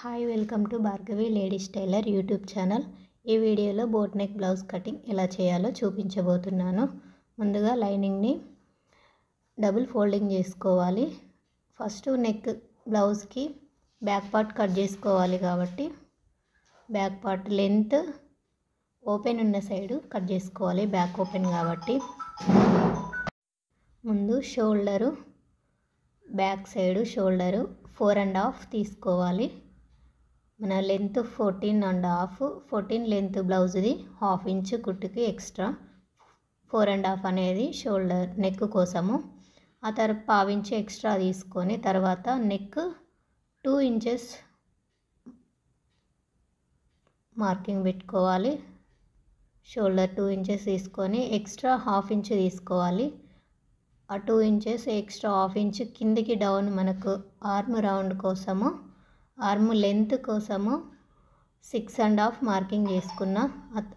Hi welcome to Bhargavi ladies tailor YouTube channel. ఈ వీడియోలో boat neck blouse cutting ఎలా చేయాలో చూపించబోతున్నాను. ముందుగా లైనింగ్ని డబుల్ ఫోల్డింగ్ చేసుకోవాలి. ఫస్ట్ నెక్ బ్లౌజ్కి బ్యాక్ పార్ట్ కట్ చేసుకోవాలి కాబట్టి బ్యాక్ పార్ట్ లెంత్ ఓపెన్ ఉన్న సైడు కట్ చేసుకోవాలి బ్యాక్ ఓపెన్ కాబట్టి. ముందు shoulder back side shoulder four and half తీసుకోవాలి. మన length fourteen and half. Fourteen length బ్లౌజ్ది half inch కుట్టుకి ఎక్స్ట్రా. ఫోర్ అండ్ హాఫ్ అనేది షోల్డర్ నెక్ కోసము. ఆ తర్వాత పావించి ఎక్స్ట్రా తీసుకొని తర్వాత నెక్ టూ ఇంచెస్ మార్కింగ్ పెట్టుకోవాలి. షోల్డర్ టూ ఇంచెస్ తీసుకొని ఎక్స్ట్రా హాఫ్ ఇంచ్ తీసుకోవాలి. ఆ two inches extra half inch కిందికి డౌన్ మనకు ఆర్మ్ రౌండ్ కోసము ఆర్మ్ లెంత్ కోసము సిక్స్ అండ్ హాఫ్ మార్కింగ్ చేసుకున్న.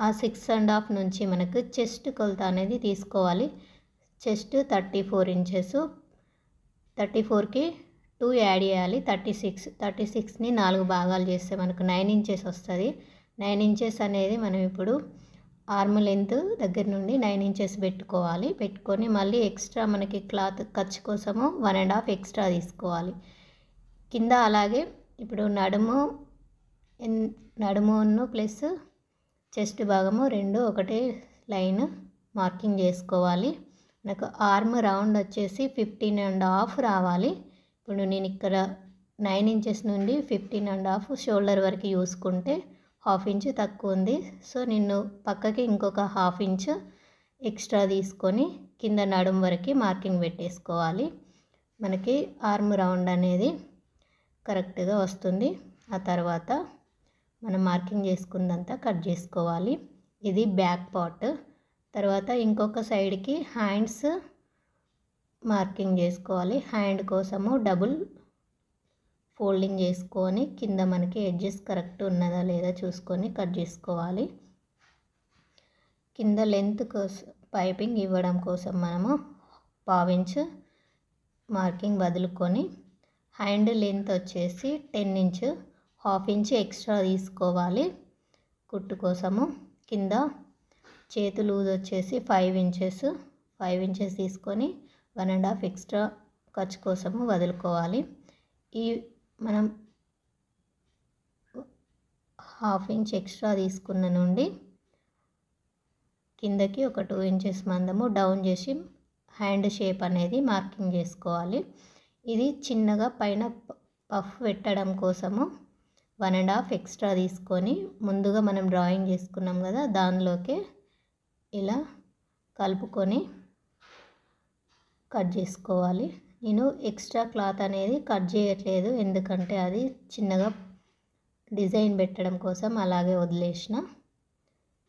ఆ సిక్స్ అండ్ హాఫ్ నుంచి మనకు చెస్ట్ కొలత అనేది తీసుకోవాలి. Chest thirty four inches. Thirty ఫోర్కి టూ యాడ్ చేయాలి. థర్టీ సిక్స్ థర్టీ సిక్స్ని నాలుగు భాగాలు చేస్తే మనకు నైన్ ఇంచెస్ వస్తుంది. నైన్ ఇంచెస్ అనేది మనం ఇప్పుడు ఆర్మ్ లెంత్ దగ్గర నుండి నైన్ ఇంచెస్ పెట్టుకోవాలి. పెట్టుకొని మళ్ళీ ఎక్స్ట్రా మనకి క్లాత్ ఖర్చు కోసము వన్ అండ్ హాఫ్ ఎక్స్ట్రా తీసుకోవాలి. కింద అలాగే ఇప్పుడు నడుము నడుమును ప్లస్ చెస్ట్ భాగము రెండు ఒకటే లైన్ మార్కింగ్ చేసుకోవాలి. నాకు ఆర్మ్ రౌండ్ వచ్చేసి ఫిఫ్టీన్ అండ్ హాఫ్ రావాలి. ఇప్పుడు నేను ఇక్కడ నైన్ ఇంచెస్ నుండి ఫిఫ్టీన్ అండ్ హాఫ్ షోల్డర్ వరకు చూసుకుంటే హాఫ్ ఇంచ్ తక్కువ ఉంది. సో నేను పక్కకి ఇంకొక హాఫ్ ఇంచ్ ఎక్స్ట్రా తీసుకొని కింద నడుము వరకు మార్కింగ్ పెట్టేసుకోవాలి. మనకి ఆర్మ్ రౌండ్ అనేది కరెక్ట్గా వస్తుంది. ఆ తర్వాత మనం మార్కింగ్ చేసుకుందంతా కట్ చేసుకోవాలి. ఇది బ్యాక్ పార్ట్. తర్వాత ఇంకొక సైడ్కి హ్యాండ్స్ మార్కింగ్ చేసుకోవాలి. హ్యాండ్ కోసము డబుల్ ఫోల్డింగ్ చేసుకొని కింద మనకి ఎడ్జెస్ కరెక్ట్ ఉన్నదా లేదా చూసుకొని కట్ చేసుకోవాలి. కింద లెంత్ కోసం పైపింగ్ ఇవ్వడం కోసం మనము పావించ్ మార్కింగ్ వదులుకొని హ్యాండ్ లెంత్ వచ్చేసి ten inch half inch extra తీసుకోవాలి. కుట్టు కోసము కింద చేతు లూజ్ వచ్చేసి ఫైవ్ ఇంచెస్ ఫైవ్ ఇంచెస్ తీసుకొని వన్ అండ్ హాఫ్ ఎక్స్ట్రా ఖర్చు కోసము వదులుకోవాలి. ఈ మనం హాఫ్ ఇంచ్ ఎక్స్ట్రా తీసుకున్న నుండి కిందకి ఒక టూ ఇంచెస్ మందము డౌన్ చేసి హ్యాండ్ షేప్ అనేది మార్కింగ్ చేసుకోవాలి. ఇది చిన్నగా పైన పఫ్ పెట్టడం కోసము వన్ అండ్ హాఫ్ ఎక్స్ట్రా తీసుకొని ముందుగా మనం డ్రాయింగ్ చేసుకున్నాం కదా దానిలోకి ఇలా కలుపుకొని కట్ చేసుకోవాలి. నేను ఎక్స్ట్రా క్లాత్ అనేది కట్ చేయట్లేదు ఎందుకంటే అది చిన్నగా డిజైన్ పెట్టడం కోసం అలాగే వదిలేసిన.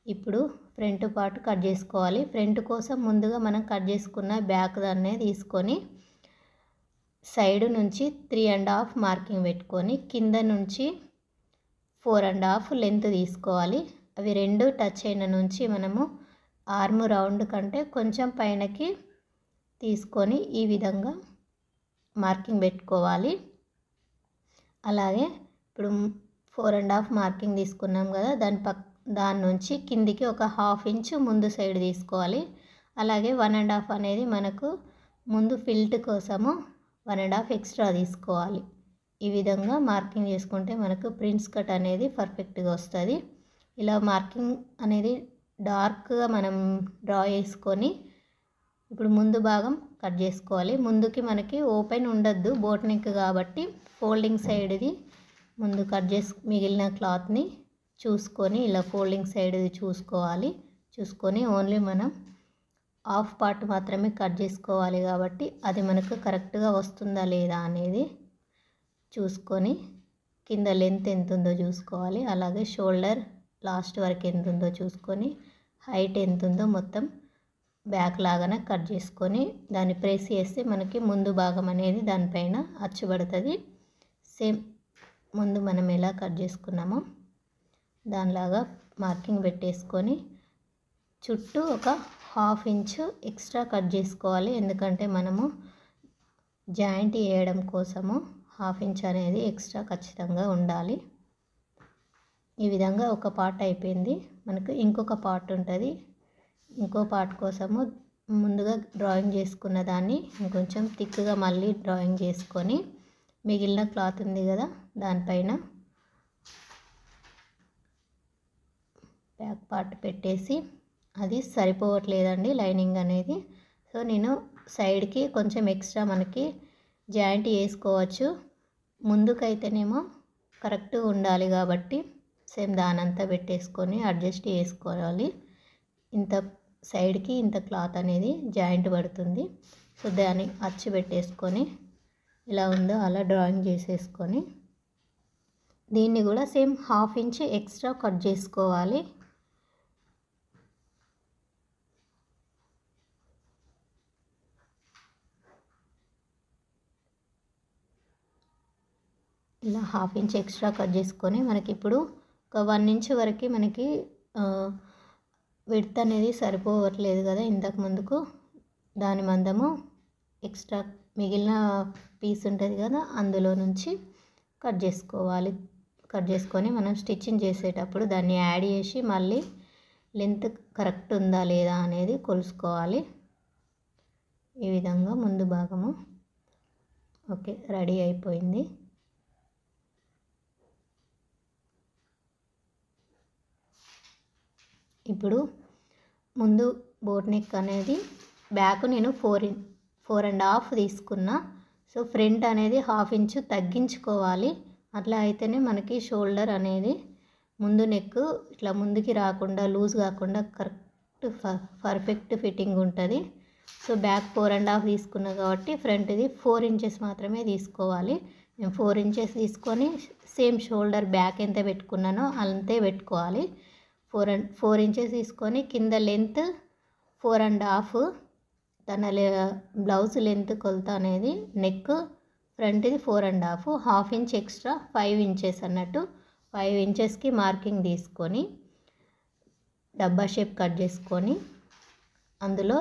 ఇప్పుడు ఫ్రంట్ పార్ట్ కట్ చేసుకోవాలి. ఫ్రంట్ కోసం ముందుగా మనం కట్ చేసుకున్న బ్యాక్ దాన్నే తీసుకొని సైడ్ నుంచి త్రీ అండ్ హాఫ్ మార్కింగ్ పెట్టుకొని కింద నుంచి ఫోర్ అండ్ హాఫ్ లెంత్ తీసుకోవాలి. అవి రెండు టచ్ అయిన నుంచి మనము ఆర్మ్ రౌండ్ కంటే కొంచెం పైనకి తీసుకొని ఈ విధంగా మార్కింగ్ పెట్టుకోవాలి. అలాగే ఇప్పుడు ఫోర్ అండ్ హాఫ్ మార్కింగ్ తీసుకున్నాం కదా దాని పక్ దాని నుంచి కిందికి ఒక హాఫ్ ఇంచ్ ముందు సైడ్ తీసుకోవాలి. అలాగే వన్ అండ్ హాఫ్ అనేది మనకు ముందు ఫిల్ట్ కోసము వన్ అండ్ హాఫ్ ఎక్స్ట్రా తీసుకోవాలి. ఈ విధంగా మార్కింగ్ చేసుకుంటే మనకు ప్రిన్స్ కట్ అనేది పర్ఫెక్ట్గా వస్తుంది. ఇలా మార్కింగ్ అనేది డార్క్గా మనం డ్రా చేసుకొని ఇప్పుడు ముందు భాగం కట్ చేసుకోవాలి. ముందుకి మనకి ఓపెన్ ఉండద్దు బోట్ నెక్ కాబట్టి ఫోల్డింగ్ సైడ్ది ముందు కట్ చేసు మిగిలిన క్లాత్ని చూసుకొని ఇలా ఫోల్డింగ్ సైడ్ది చూసుకోవాలి. చూసుకొని ఓన్లీ మనం హాఫ్ పార్ట్ మాత్రమే కట్ చేసుకోవాలి కాబట్టి అది మనకు కరెక్ట్గా వస్తుందా లేదా అనేది చూసుకొని కింద లెంత్ ఎంత ఉందో చూసుకోవాలి. అలాగే షోల్డర్ లాస్ట్ వరకు ఎంత ఉందో చూసుకొని హైట్ ఎంత ఉందో మొత్తం బ్యాక్ లాగానే కట్ చేసుకొని దాన్ని ప్రెస్ చేస్తే మనకి ముందు భాగం అనేది దానిపైన అచ్చుబడుతుంది. సేమ్ ముందు మనం ఎలా కట్ చేసుకున్నామో దానిలాగా మార్కింగ్ పెట్టేసుకొని చుట్టూ ఒక హాఫ్ ఇంచ్ ఎక్స్ట్రా కట్ చేసుకోవాలి. ఎందుకంటే మనము జాయింట్ వేయడం కోసము హాఫ్ ఇంచ్ అనేది ఎక్స్ట్రా ఖచ్చితంగా ఉండాలి. ఈ విధంగా ఒక పార్ట్ అయిపోయింది. మనకు ఇంకొక పార్ట్ ఉంటుంది. ఇంకో పార్ట్ కోసము ముందుగా డ్రాయింగ్ చేసుకున్న దాన్ని ఇంకొంచెం థిక్గా మళ్ళీ డ్రాయింగ్ చేసుకొని మిగిలిన క్లాత్ ఉంది కదా దానిపైన బ్యాక్ పార్ట్ పెట్టేసి అది సరిపోవట్లేదండి లైనింగ్ అనేది. సో నేను సైడ్కి కొంచెం ఎక్స్ట్రా మనకి జాయింట్ వేసుకోవచ్చు ముందుకైతేనేమో కరెక్ట్గా ఉండాలి కాబట్టి సేమ్ దానంతా పెట్టేసుకొని అడ్జస్ట్ చేసుకోవాలి. ఇంత సైడ్కి ఇంత క్లాత్ అనేది జాయింట్ పడుతుంది. సో దాన్ని అచ్చు పెట్టేసుకొని ఎలా ఉందో అలా డ్రాయింగ్ చేసేసుకొని దీన్ని కూడా same half inch extra cut చేసుకోవాలి. ఇలా హాఫ్ ఇంచ్ ఎక్స్ట్రా కట్ చేసుకొని మనకి ఇప్పుడు ఒక వన్ ఇంచ్ వరకు మనకి విడ్త్ అనేది సరిపోవట్లేదు కదా ఇంతకు ముందుకు. దాని మందము ఎక్స్ట్రా మిగిలిన పీస్ ఉంటుంది కదా అందులో నుంచి కట్ చేసుకోవాలి. కట్ చేసుకొని మనం స్టిచ్చింగ్ చేసేటప్పుడు దాన్ని యాడ్ చేసి మళ్ళీ లెంత్ కరెక్ట్ ఉందా లేదా అనేది కొలుసుకోవాలి. ఈ విధంగా ముందు భాగము. ఓకే రెడీ అయిపోయింది. ఇప్పుడు ముందు బోట్ నెక్ అనేది బ్యాక్ నేను four in four and half తీసుకున్నా. సో ఫ్రంట్ అనేది హాఫ్ ఇంచు తగ్గించుకోవాలి. అట్లా అయితేనే మనకి షోల్డర్ అనేది ముందు నెక్ ఇట్లా ముందుకి రాకుండా లూజ్ కాకుండా కరెక్ట్ పర్ఫెక్ట్ ఫిట్టింగ్ ఉంటుంది. So back four and half తీసుకున్నా కాబట్టి ఫ్రంట్ది ఫోర్ ఇంచెస్ మాత్రమే తీసుకోవాలి. నేను ఫోర్ ఇంచెస్ తీసుకొని సేమ్ షోల్డర్ బ్యాక్ ఎంత పెట్టుకున్నానో అంతే పెట్టుకోవాలి. ఫోర్ అండ్ ఫోర్ ఇంచెస్ తీసుకొని కింద లెంత్ ఫోర్ అండ్ హాఫ్. తన బ్లౌజ్ లెంత్ కొలత అనేది neck ఫ్రంట్ది four and half. Half inch extra five inches అన్నట్టు ఫైవ్ ఇంచెస్కి మార్కింగ్ తీసుకొని డబ్బా షేప్ కట్ చేసుకొని అందులో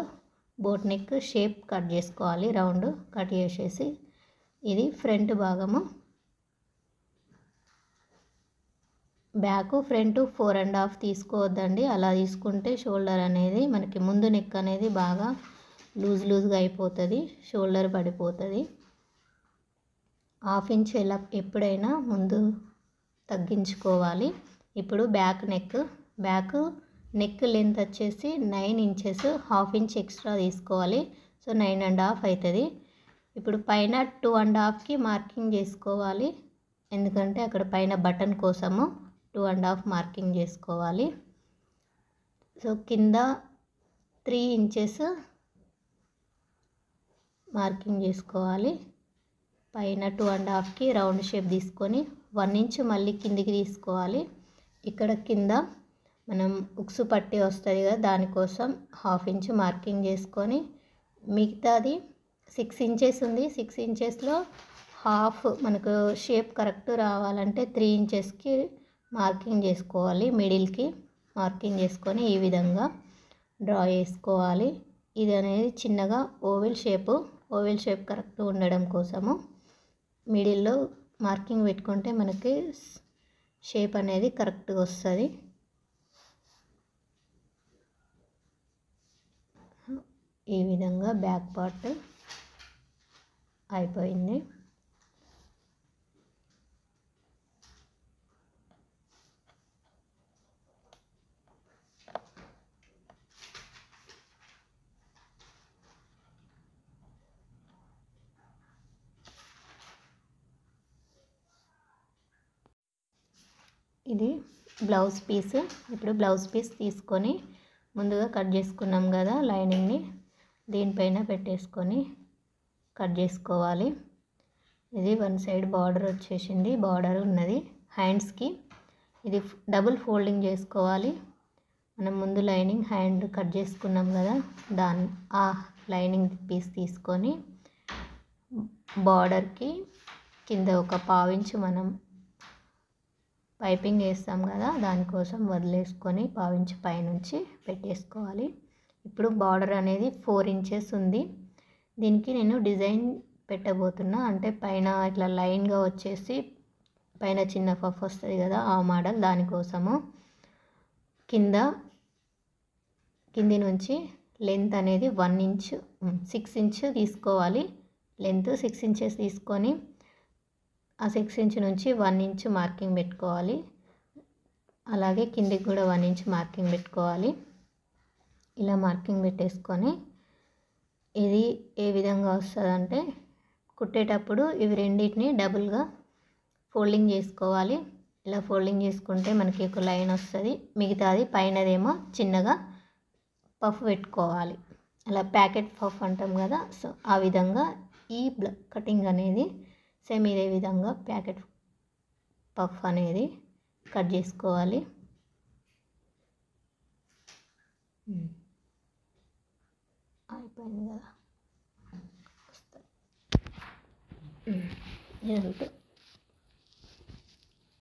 బోట్ నెక్ షేప్ కట్ చేసుకోవాలి రౌండ్ కట్ చేసేసి. ఇది ఫ్రంట్ భాగము. Back front four and half తీసుకోవద్దండి. అలా తీసుకుంటే షోల్డర్ అనేది మనకి ముందు నెక్ అనేది బాగా లూజ్ లూజ్గా అయిపోతుంది షోల్డర్ పడిపోతుంది. హాఫ్ ఇంచ్ ఎలా ఎప్పుడైనా ముందు తగ్గించుకోవాలి. ఇప్పుడు back neck back neck length వచ్చేసి nine inches half inch extra తీసుకోవాలి. సో నైన్ అండ్ హాఫ్ అవుతుంది ఇప్పుడు పైన టూ అండ్ హాఫ్కి మార్కింగ్ చేసుకోవాలి. ఎందుకంటే అక్కడ పైన బటన్ కోసము టూ అండ్ హాఫ్ మార్కింగ్ చేసుకోవాలి. సో కింద త్రీ ఇంచెస్ మార్కింగ్ చేసుకోవాలి. పైన టూ అండ్ హాఫ్కి రౌండ్ షేప్ తీసుకొని వన్ ఇంచ్ మళ్ళీ కిందికి తీసుకోవాలి. ఇక్కడ కింద మనం ఉక్సు పట్టి వస్తుంది కదా దానికోసం హాఫ్ ఇంచ్ మార్కింగ్ చేసుకొని మిగతాది సిక్స్ ఇంచెస్ ఉంది. సిక్స్ ఇంచెస్లో హాఫ్ మనకు షేప్ కరెక్ట్ రావాలంటే త్రీ ఇంచెస్కి మార్కింగ్ చేసుకోవాలి మిడిల్కి మార్కింగ్ చేసుకొని ఈ విధంగా డ్రా చేసుకోవాలి. ఇది అనేది చిన్నగా oval shape oval shape correct ఉండడం కోసము. మిడిల్లో మార్కింగ్ పెట్టుకుంటే మనకి షేప్ అనేది కరెక్ట్గా వస్తుంది. ఈ విధంగా బ్యాక్ పార్ట్ అయిపోయింది ఇది బ్లౌజ్ పీస్. ఇప్పుడు బ్లౌజ్ పీస్ తీసుకొని ముందుగా కట్ చేసుకున్నాం కదా లైనింగ్ని. దీనిపైన పెట్టేసుకొని కట్ చేసుకోవాలి. ఇది వన్ సైడ్ బార్డర్ వచ్చేసింది. బార్డర్ ఉన్నది హ్యాండ్స్కి. ఇది డబుల్ ఫోల్డింగ్ చేసుకోవాలి. మనం ముందు లైనింగ్ హ్యాండ్ కట్ చేసుకున్నాం కదా దాని ఆ లైనింగ్ పీస్ తీసుకొని బార్డర్కి కింద ఒక పావించు మనం పైపింగ్ వేస్తాం కదా దానికోసం వదిలేసుకొని పావించి పైనుంచి పెట్టేసుకోవాలి. ఇప్పుడు బార్డర్ అనేది ఫోర్ ఇంచెస్ ఉంది. దీనికి నేను డిజైన్ పెట్టబోతున్నా. అంటే పైన ఇట్లా లైన్గా వచ్చేసి పైన చిన్న పఫ్ వస్తుంది కదా ఆ మోడల్ దానికోసము కింద కింది నుంచి లెంత్ అనేది వన్ ఇంచ్ సిక్స్ ఇంచ్ తీసుకోవాలి. లెంత్ సిక్స్ ఇంచెస్ తీసుకొని ఆ సిక్స్ ఇంచ్ నుంచి వన్ ఇంచ్ మార్కింగ్ పెట్టుకోవాలి. అలాగే కిందికి కూడా వన్ ఇంచ్ మార్కింగ్ పెట్టుకోవాలి. ఇలా మార్కింగ్ పెట్టేసుకొని ఇది ఏ విధంగా వస్తుందంటే కుట్టేటప్పుడు ఇవి రెండింటిని డబుల్గా ఫోల్డింగ్ చేసుకోవాలి. ఇలా ఫోల్డింగ్ చేసుకుంటే మనకి ఒక లైన్ వస్తుంది. మిగతాది పైనదేమో చిన్నగా పఫ్ పెట్టుకోవాలి. అలా ప్యాకెట్ పఫ్ అంటాం కదా సో ఆ విధంగా ఈ బ్ల కటింగ్ అనేది సేమ్ ఇదే విధంగా ప్యాకెట్ పఫ్ అనేది కట్ చేసుకోవాలి. అయిపోయింది కదా. ఇదంతా